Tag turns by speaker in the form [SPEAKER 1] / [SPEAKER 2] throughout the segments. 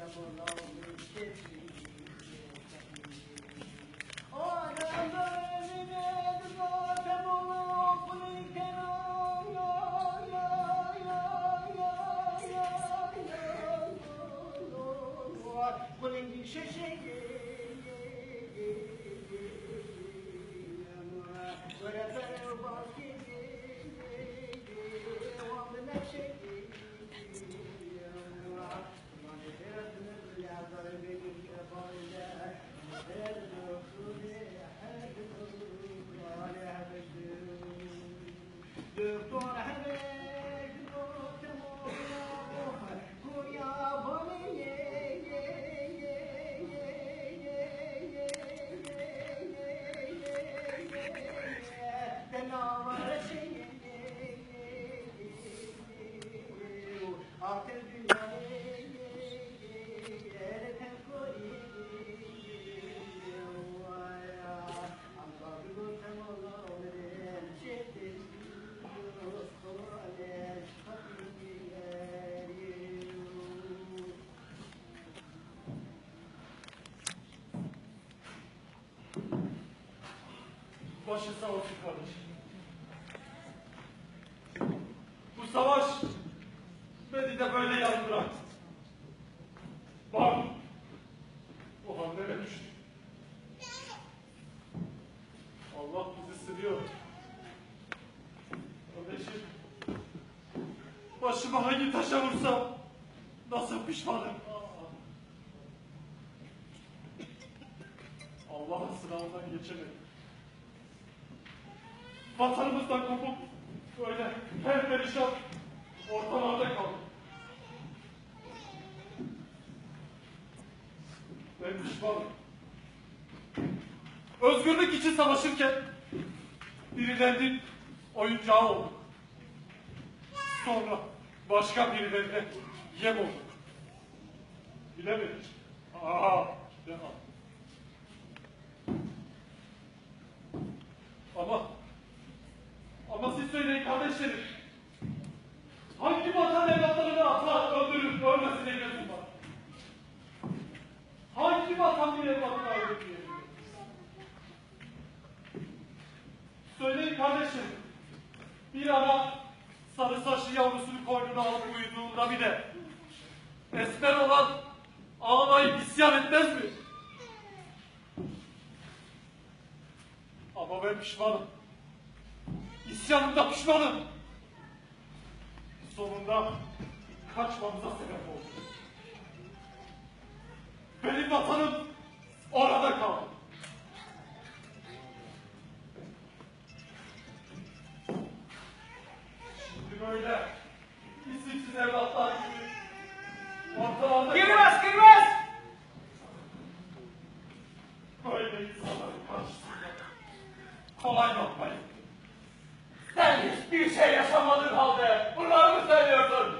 [SPEAKER 1] da Bonal, do Instituto Başı sağ olsun kardeşim. Bu savaş beni de böyle yalnız bıraktı. Bak, o hallere düştü. Allah bizi sınıyor. Kardeşim, başıma hangi taşa vursam nasıl pişmanım. Allah'ın sınavından geçemedim. Vatanımızdan kopup böyle her perişan ortalarda kaldık. Ben pişmanım. Özgürlük için savaşırken birilerinin oyuncağı olduk. Sonra başka birilerine yem olduk. Bilemedik. Aa, bilemem. Ama ama siz söyleyin kardeşlerim. Hangi vatan evlatlarını atla öldürüp ölmesine gözüm var? Hangi vatan bir evlatını öldürmüyor? Kardeşlerim. Bir ana sarı saçlı yavrusunu koynuna alıp uyuduğunda bile esmer olan ağlayıp isyan etmez mi? Ama ben pişmanım. İsyanımda pişmanım. Sonunda kaçmamıza sebep oldu. Benim vatanım orada kaldı. Böyle isimsiz evlatlar gibi ortalarda
[SPEAKER 2] Girmez, girmez!
[SPEAKER 1] böyle insanların karşısında kolay bakmayın.
[SPEAKER 2] Sen hiçbir şey yaşamadın halde bunları mı söylüyorsun?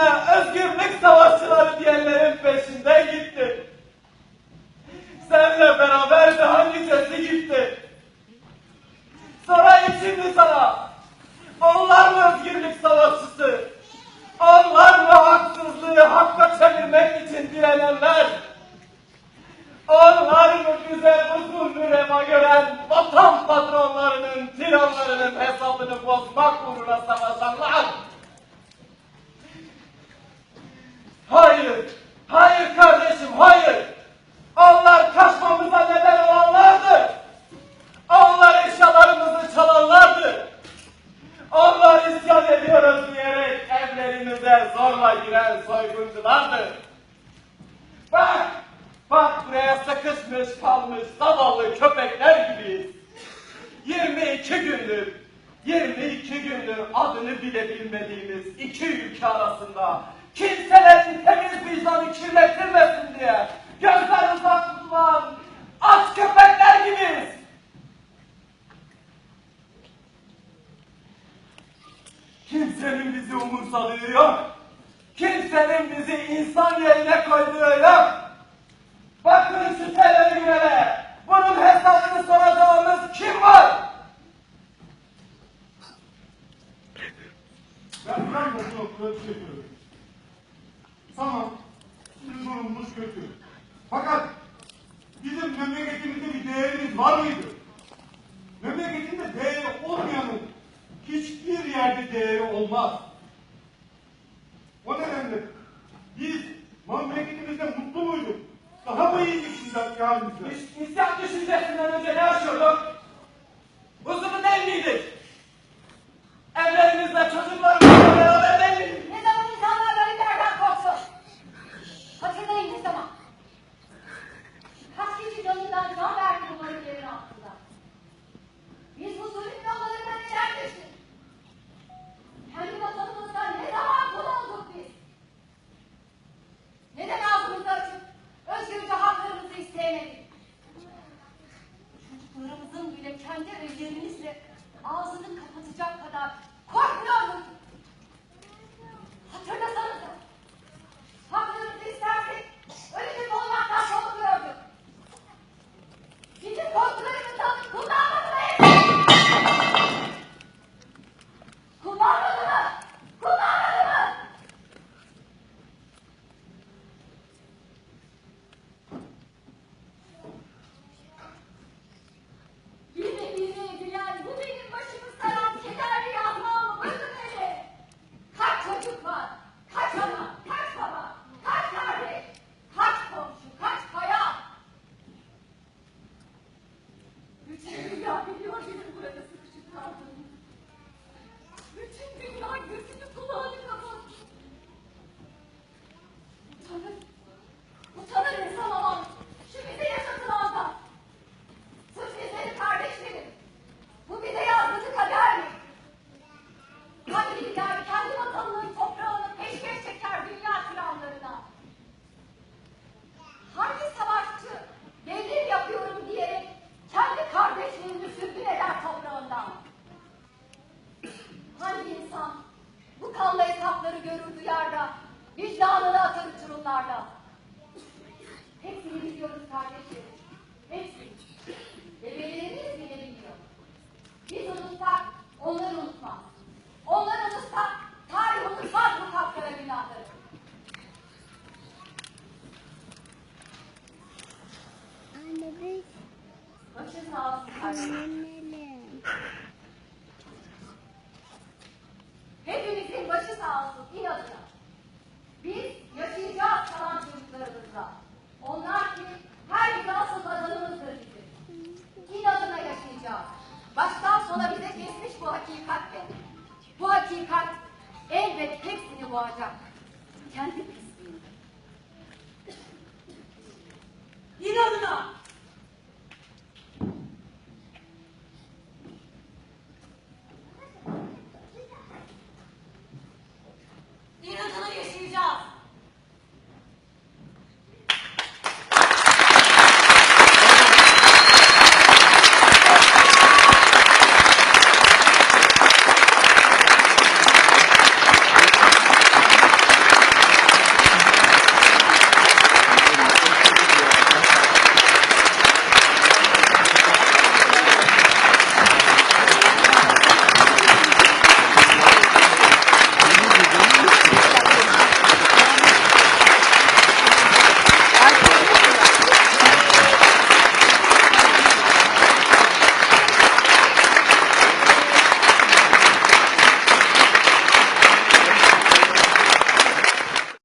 [SPEAKER 2] Kendisine özgürlük savaşçıları diyenlerin peşinden gitti. Senle beraber de hangisi gitti? Sorayım şimdi sana. Onlar mı özgürlük savaşçısı? Onlar mı haksızlığı hakka çevirmek için direnenler? Onlar mı bize bu zulmü reva gören vatan patronlarının, tiranlarının hesabını bozmak uğruna savaşanlar? Hayır, hayır kardeşim, hayır. Onlar kaçmamıza neden olanlardı. Onlar eşyalarımızı çalanlardı. Onlar isyan ediyoruz diyerek evlerimize zorla giren soygunculardı. Bak, bak buraya sıkışmış kalmış zavallı köpekler gibiyiz. 22 gündür, 22 gündür adını bile bilmediğimiz iki ülke arasında kimselerin temiz vicdanı kirletilmesin diye gözler uzak tutulan aç köpekler gibiyiz. Kimsenin bizi umursadığı yok. Kimsenin bizi insan yerine koyduğu yok. Bakın şu televizyona. Bunun hesabını soracağımız kim var?
[SPEAKER 1] Ben ben de bu O nedenle biz memleketimizde mutlu muyduk? Daha mı iyi düşündük halimizde?
[SPEAKER 2] Biz isyan düşüncesinden önce ne yaşıyorduk? Huzurlu değil miydik? Evlerimizde çocuklarımızla beraber değil miydik?
[SPEAKER 3] Ne zaman insanlar gariplerden korksun? Hatırlayın ne zaman? Ağzını kapatacak kadar Hepimizin başı sağ olsun inadına. Biz yaşayacağız kalan çocuklarımızla. Onlar ki her gün asıl vatanımızdır bizim. İnadına yaşayacağız. Baştan sona bize kesmiş bu hakikatle. Bu hakikat elbet hepsini boğacak. Kendi pisliğini. İnadına